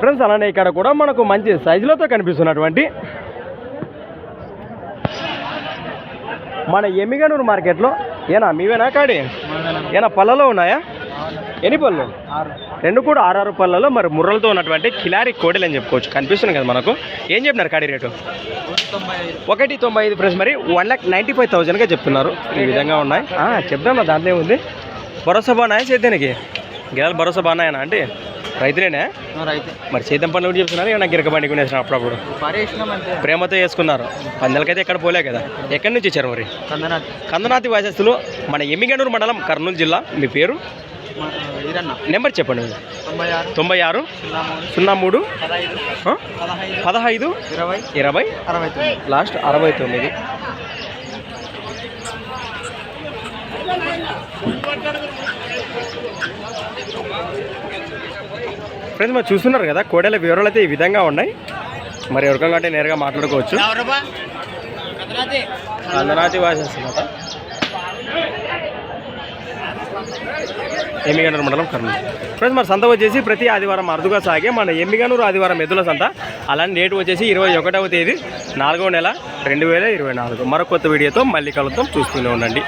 Friends అలానే ఇక్కడ కూడా మనకు మంచి సైజులతో కనిపిస్తున్నటువంటి మన ఎమ్మిగనూరు మార్కెట్లో ఏనా మీవేనా కాడి? ఏనా పళ్ళలో ఉన్నాయా? ఎన్ని పళ్ళు? రెండు కూడా ఆరారు పళ్ళలో మరి ముర్రలతో ఉన్నటువంటి కిలారి కోడలు అని చెప్పుకోవచ్చు. కనిపిస్తుంది కదా మనకు. ఏం చెప్పినారు కాడి రేటు? ఒకటి తొంభై ఐదు ప్రైస్ మరి వన్ ల్యాక్ నైంటీ ఫైవ్ థౌజండ్గా చెప్తున్నారు. ఈ విధంగా ఉన్నాయి. చెప్దాం దాంట్లో ఏముంది? భరోసా బాగున్నాయా సేద్యానికి గేదెలు భరోసా బాగున్నాయనా అంటే రైతులేనే? రైతే. మరి సేద్యం పనులు కూడా చెప్తున్నారు? ఏమన్నా గిరక బండి కొనేసిన అప్పుడప్పుడు? ప్రేమతో చేసుకున్నారు. పందెలకైతే ఎక్కడ పోలే కదా. ఎక్కడి నుంచి వచ్చారు మరి? కందనాథ్ కందనాతి వాసస్తులు మన ఎమ్మిగనూరు మండలం కర్నూలు జిల్లా. మీ పేరు? నెంబర్ చెప్పండి. తొంభై ఆరు సున్నా మూడు పదహైదు. ఇరవై. ఇరవై. లాస్ట్ అరవై తొమ్మిది. ఫ్రెండ్స్ మరి చూస్తున్నారు కదా కోడెల వివరాలు అయితే ఈ విధంగా ఉన్నాయి. మరి ఎవరికం కంటే నేరుగా మాట్లాడుకోవచ్చు. అందనాతి వాసేస్తున్నట ఎమ్మిగనూరు మండలం కర్నూలు. ఫ్రెండ్స్ మరి సంత వచ్చేసి ప్రతి ఆదివారం అరుదుగా సాగే మన ఎమ్మిగనూరు ఆదివారం ఎద్దుల సంత. అలానే డేట్ వచ్చేసి ఇరవై ఒకటవ తేదీ నాలుగవ నెల రెండు వేల ఇరవై నాలుగు. మరొక కొత్త వీడియోతో మళ్ళీ కలుద్దాం. చూస్తూనే ఉండండి.